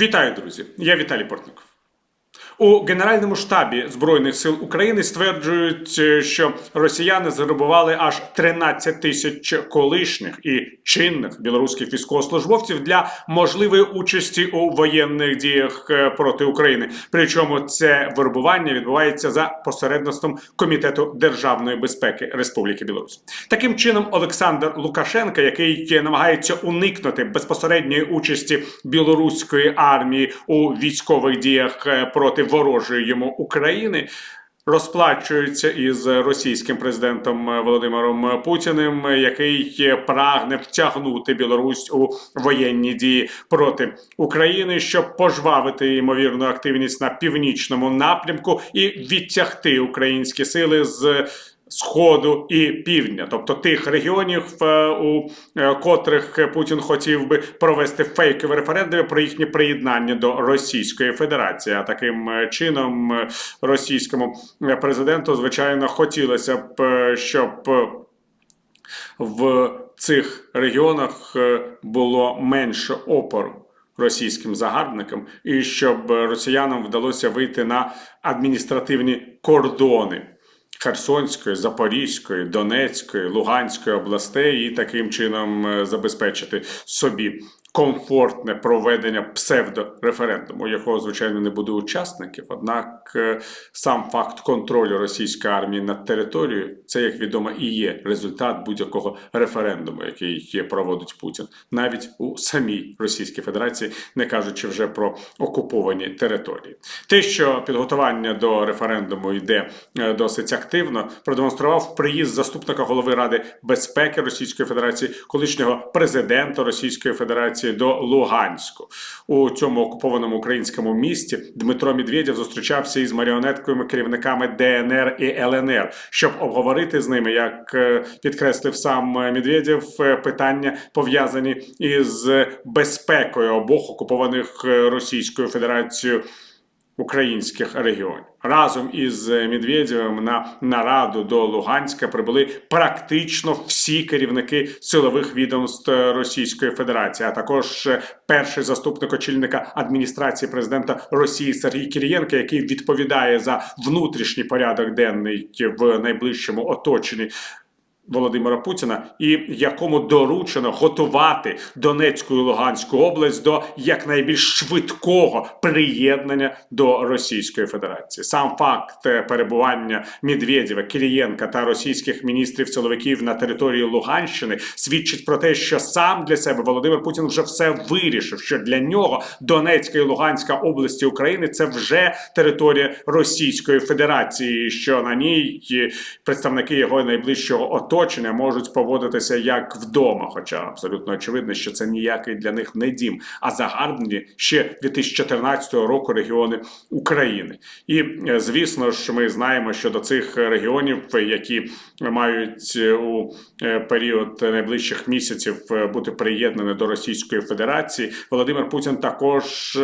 Вітаю, друзі! Я Віталій Портников. У Генеральному штабі Збройних сил України стверджують, е, що росіяни заграбували аж 13 тисяч колишніх і чинних білоруських військовослужбовців для можливої участі у воєнних діях е, проти України. Причому це вербування відбувається за посередництвом Комітету державної безпеки Республіки Білорусь. Таким чином, Олександр Лукашенко, який намагається уникнути безпосередньої участі білоруської армії у військових діях е, проти ворожої йому України. Розплачується із російським президентом Володимиром Путіним, який прагне втягнути Білорусь у воєнні дії проти України, щоб пожвавити ймовірну активність на північному напрямку і відтягти українські сили з Сходу і півдня, тобто тих регіонів, е, у е, котрих Путін хотів би провести фейкові референдуми про їхнє приєднання до Російської Федерації. А таким е, чином російському президенту, звичайно, хотілося б, щоб в цих регіонах було менше опору російським загарбникам, і щоб росіянам вдалося вийти на адміністративні кордони. Херсонської, Запорізької, Донецької, Луганської областей і таким чином е, забезпечити собі комфортне проведення псевдореферендуму, якого звичайно не буде учасників. Однак е, сам факт контролю російської армії над територією це, як відомо, і є результат будь-якого референдуму, який проводить Путін, навіть у самій Російській Федерації, не кажучи вже про окуповані території. Те, що підготування до референдуму йде е, досить активно, продемонстрував приїзд заступника голови Ради безпеки Російської Федерації, колишнього президента Російської Федерації до Луганську у цьому окупованому українському місті. Дмитро Медведєв зустрічався із маріонетками керівниками ДНР і ЛНР, щоб обговорити з ними, як е, підкреслив сам Медведєв, е, питання пов'язані із безпекою обох окупованих е, Російською Федерацією українських регіонів. Разом із Медведєвим на нараду до Луганська прибули практично всі керівники силових відомств Російської Федерації, а також перший заступник очільника адміністрації президента Росії Сергій Кірієнко, який відповідає за внутрішній порядок денний в найближчому оточенні. Володимира Путіна, і якому доручено готувати Донецьку і Луганську область до якнайбільш швидкого приєднання до Російської Федерації. Сам факт е, перебування Медведєва, Кирієнка та російських міністрів силовиків на території Луганщини свідчить про те, що сам для себе Володимир Путін вже все вирішив. Що для нього Донецька і Луганська області України це вже територія Російської Федерації, що на ній е, представники його найближчого оточення можуть поводитися як вдома. Хоча абсолютно очевидно, що це ніякий для них не дім, а загарбні ще 2014 року регіони України. І е, звісно ж, ми знаємо, що до цих регіонів, які мають е, у е, період найближчих місяців бути приєднані до Російської Федерації, Володимир Путін також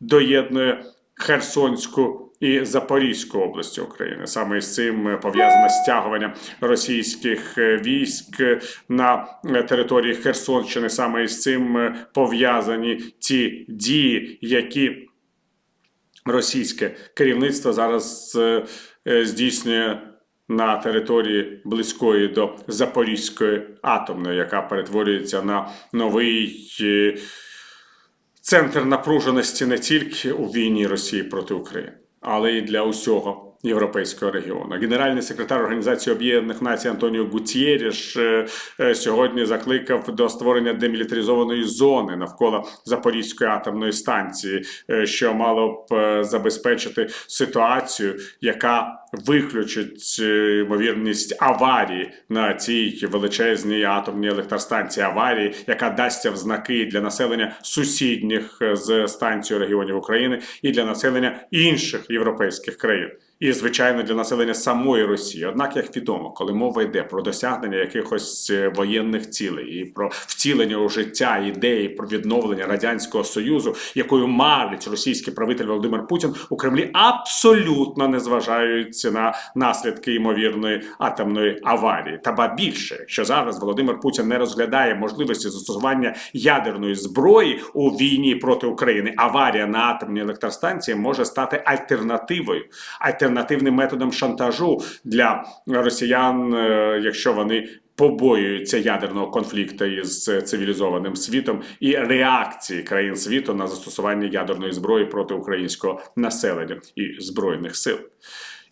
доєднує Херсонську. І Запорізьку області України саме з цим е, пов'язане стягування російських е, військ е, на е, території Херсонщини. Саме із цим е, пов'язані ті дії, які російське керівництво зараз е, е, здійснює на території близької до Запорізької атомної, яка перетворюється на новий. е, Центр напруженості не тільки у війні Росії проти України, але й для усього європейського регіону. Генеральний секретар Організації Об'єднаних Націй Антоніо Гутєріш е, е, сьогодні закликав до створення демілітаризованої зони навколо Запорізької атомної станції, е, що мало б забезпечити ситуацію, яка виключить ймовірність аварії на цій величезній атомній електростанції аварії, яка дасться в знаки для населення сусідніх з станцією регіонів України і для населення інших європейських країн. І, звичайно, для населення самої Росії. Однак, як відомо, коли мова йде про досягнення якихось е, воєнних цілей і про втілення у життя ідеї про відновлення радянського союзу, якою марить російський правитель Володимир Путін, у Кремлі абсолютно не зважають на наслідки ймовірної атомної аварії. Та ба більше, якщо зараз Володимир Путін не розглядає можливості застосування ядерної зброї у війні проти України, аварія на атомній електростанції може стати альтернативою, альтернативним методом шантажу для росіян, е, якщо вони. Побоюються ядерного конфлікту із цивілізованим світом і реакції країн світу на застосування ядерної зброї проти українського населення і збройних сил.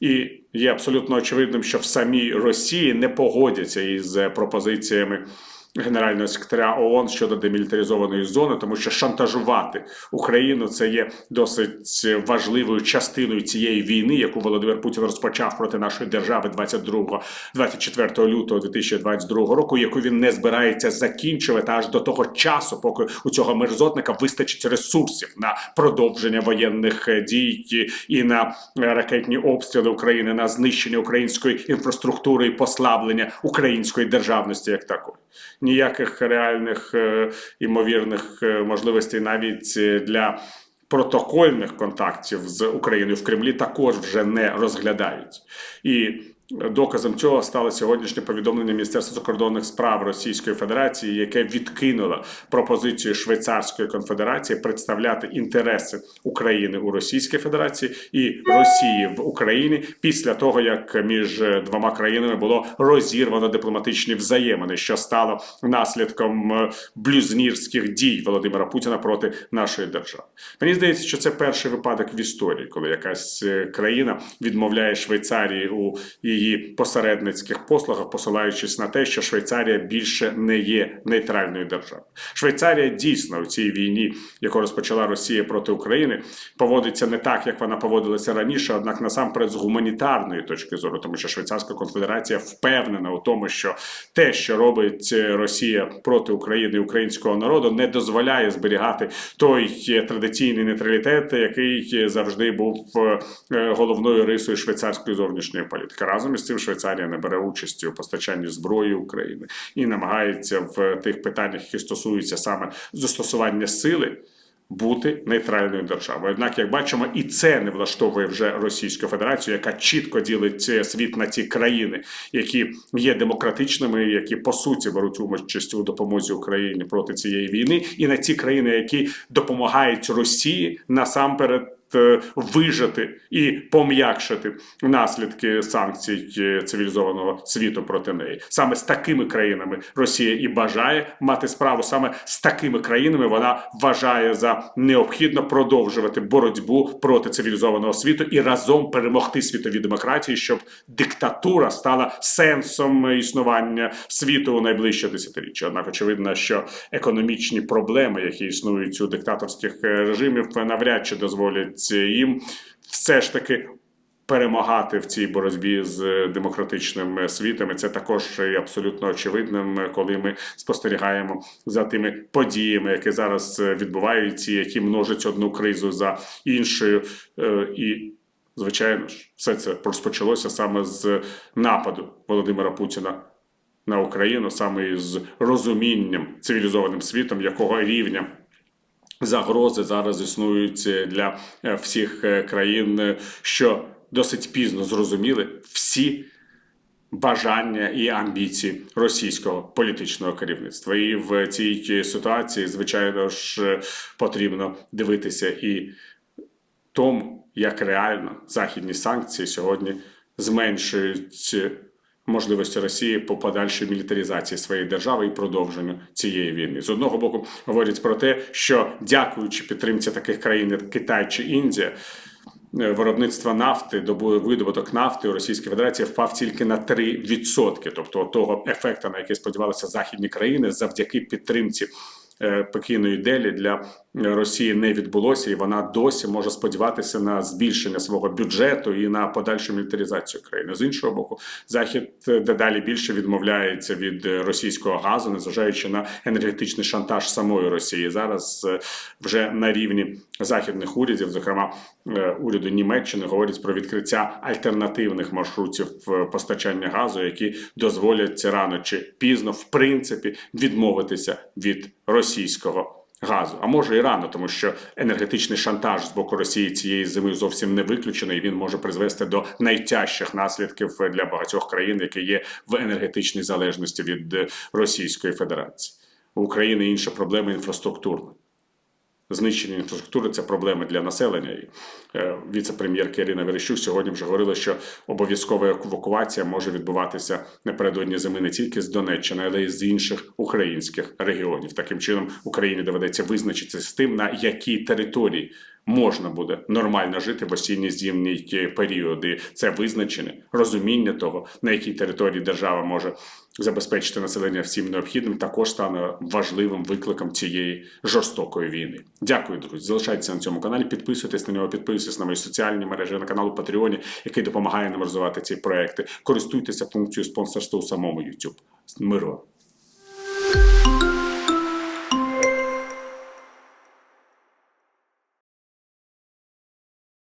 І є абсолютно очевидним, що в самій Росії не погодяться із пропозиціями генерального секретаря ООН щодо демілітаризованої зони, тому що шантажувати Україну це є досить важливою частиною цієї війни, яку Володимир Путін розпочав проти нашої держави 22 24 лютого 2022 року, яку він не збирається закінчувати аж до того часу, поки у цього мерзотника вистачить ресурсів на продовження воєнних дій і на ракетні обстріли України, на знищення української інфраструктури і послаблення української державності як такої ніяких реальних е, імовірних е, можливостей навіть е, для протокольних контактів з Україною в Кремлі також вже не розглядають. І доказом цього стало сьогоднішнє повідомлення Міністерства закордонних справ Російської Федерації, яке відкинуло пропозицію Швейцарської конфедерації представляти інтереси України у Російській Федерації і Росії в Україні після того, як між двома країнами було розірвано дипломатичні взаємини, що стало наслідком е, блюзнірських дій Володимира Путіна проти нашої держави. Мені здається, що це перший випадок в історії, коли якась е, країна відмовляє Швейцарії у її посередницьких послугах, посилаючись на те, що Швейцарія більше не є нейтральною державою. Швейцарія дійсно у цій війні, яку розпочала Росія проти України, поводиться не так, як вона поводилася раніше, однак насамперед з гуманітарної точки зору, тому що Швейцарська конфедерація впевнена у тому, що те, що робить Росія проти України і українського народу, не дозволяє зберігати той традиційний нейтралітет, який завжди був е, головною рисою швейцарської зовнішньої політики. Разом із цим Швейцарія не бере участі у постачанні зброї України і намагається в тих питаннях, які стосуються саме застосування сили. Бути нейтральною державою, однак, як бачимо, і це не влаштовує вже Російську Федерацію, яка чітко ділить світ на ті країни, які є демократичними, які по суті беруть участь у допомозі Україні проти цієї війни, і на ті країни, які допомагають Росії насамперед. Е, Вижити і пом'якшити наслідки санкцій е, цивілізованого світу проти неї саме з такими країнами Росія і бажає мати справу. Саме з такими країнами вона вважає за необхідно продовжувати боротьбу проти цивілізованого світу і разом перемогти світові демократії, щоб диктатура стала сенсом існування світу у найближче десятиріччя. Однак очевидно, що економічні проблеми, які існують у диктаторських е, режимів, навряд чи дозволять їм все ж таки. Перемагати в цій боротьбі з демократичним світом І це також є абсолютно очевидним, коли ми спостерігаємо за тими подіями, які зараз відбуваються, які множать одну кризу за іншою, Е, і звичайно ж, все це розпочалося саме з нападу Володимира Путіна на Україну, саме із розумінням цивілізованим світом, якого рівня. Загрози зараз існують для е, всіх е, країн, е, що досить пізно зрозуміли всі бажання і амбіції російського політичного керівництва. І в цій ситуації, звичайно ж, потрібно дивитися і тому, як реально західні санкції сьогодні зменшують можливості Росії по подальшій мілітаризації своєї держави і продовженню цієї війни. З одного боку говорять про те, що дякуючи підтримці таких країн, як Китай чи Індія. е, Виробництво нафти, добу- видобуток нафти у Російській Федерації впав тільки на 3%. Тобто того ефекту, на який сподівалися західні країни, завдяки підтримці е, Пекіну і Делі для Росії не відбулося, і вона досі може сподіватися на збільшення свого бюджету і на подальшу мілітаризацію країни. З іншого боку, захід дедалі більше відмовляється від російського газу, незважаючи на енергетичний шантаж самої Росії. Зараз е, вже на рівні західних урядів, зокрема е, уряду Німеччини, говорять про відкриття альтернативних маршрутів е, постачання газу, які дозволять рано чи пізно, в принципі, відмовитися від російського. Газу, а може і рано, тому що енергетичний шантаж з боку Росії цієї зими зовсім не виключений. і Він може призвести до найтяжчих наслідків для багатьох країн, які є в енергетичній залежності від Російської Федерації. У України інша проблема інфраструктурна. Знищення інфраструктури це проблеми для населення. І е, віце-прем'єрка Ірина Верещук сьогодні вже говорила, що обов'язкова евакуація може відбуватися напередодні зими не тільки з Донеччини, але й з інших українських регіонів. Таким чином Україні доведеться визначитися з тим, на якій території можна буде нормально жити в осінні зимні періоди. Це визначення, розуміння того, на якій території держава може забезпечити населення всім необхідним, також стане важливим викликом цієї жорстокої війни. Дякую, друзі. Залишайтеся на цьому каналі, підписуйтесь на нього, підписуйтесь на мої соціальні мережі на канал Патреоні, який допомагає нам розвивати ці проекти. Користуйтеся функцією спонсорства у самому YouTube. Миру.